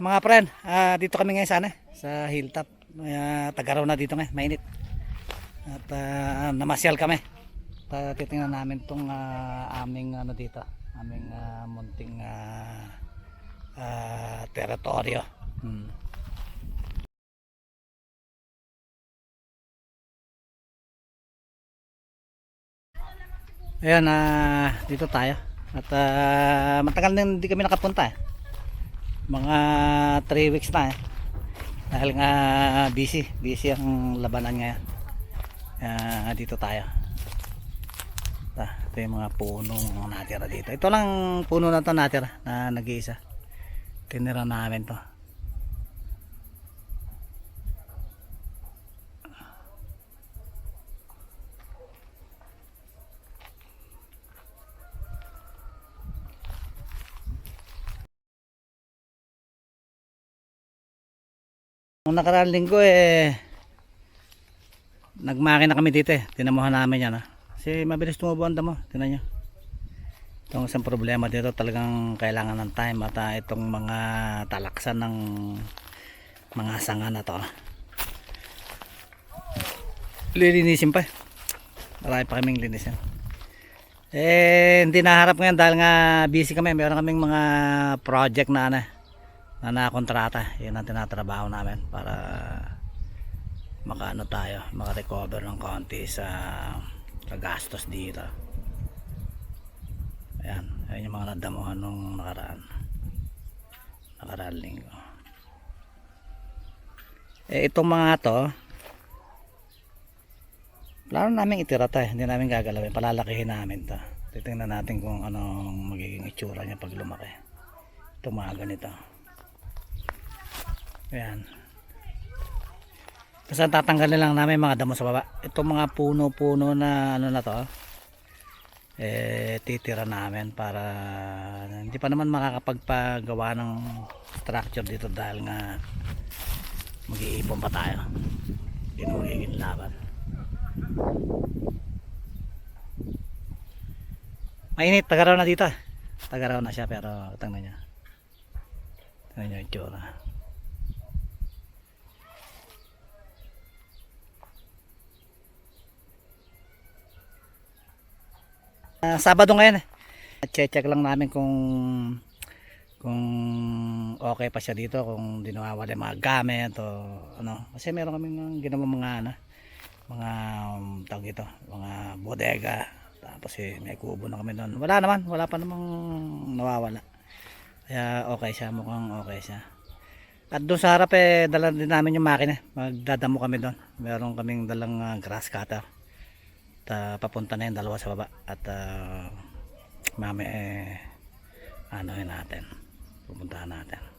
mga friend, ah, dito kami ngayon sana sa hilltop. Uh, tagaraw na dito ngayon, mainit. At ah, namasyal kami. At titingnan namin tong ah, aming ano dito, aming ah, munting ah, ah, teritoryo. Hmm. Ayan, ah, dito tayo. At ah, matagal na hindi kami nakapunta. eh. Mga 3 weeks na eh. Dahil nga busy, busy ang labanan ngayon. Ah, dito tayo. Ah, ito yung mga punong natira dito. Ito lang puno na to natira na nag-iisa. Tinira namin to. Nung nakaraang linggo eh nagmaki na kami dito eh. Tinamuhan namin yan ah. Kasi mabilis tumubo ang damo. Tinan nyo. Itong isang problema dito talagang kailangan ng time at ah, itong mga talaksan ng mga sanga na to. ah. Lilinisin pa eh. Marami pa kaming linisin. Eh, hindi naharap ngayon dahil nga busy kami. Meron kaming mga project na ano, eh, na nakontrata. Yun ang tinatrabaho namin para makaano tayo, makarecover ng konti sa, sa gastos dito. Ayan, ayan yung mga nadamuhan nung nakaraan. Nakaraan linggo. Eh, itong mga to, plano namin itira to eh. Hindi namin gagalawin. Palalakihin namin to. Titingnan natin kung anong magiging itsura niya pag lumaki. Itong mga ganito. Ayan. Basta tatanggalin lang namin mga damo sa baba. Itong mga puno-puno na ano na to, eh titira namin para hindi pa naman makakapagpagawa ng structure dito dahil nga mag-iipon pa tayo. Magiging laban. Mainit, tagaraw na dito. Tagaraw na siya pero tingnan niya. Tingnan niyo yung itsura. Ah, Sabado ngayon. eh. Check-check lang namin kung kung okay pa siya dito, kung di nawawala yung mga gamit o ano. Kasi meron kaming ginawa mga ano, mga um, tawag ito, mga bodega. Tapos eh, may kubo na kami doon. Wala naman, wala pa namang nawawala. Kaya okay siya, mukhang okay siya. At doon sa harap eh, dala din namin yung makina. Magdadamo kami doon. Meron kaming dalang ah, grass cutter ah, papunta na yung dalawa sa baba. At uh, mami eh ano natin? Pupuntahan natin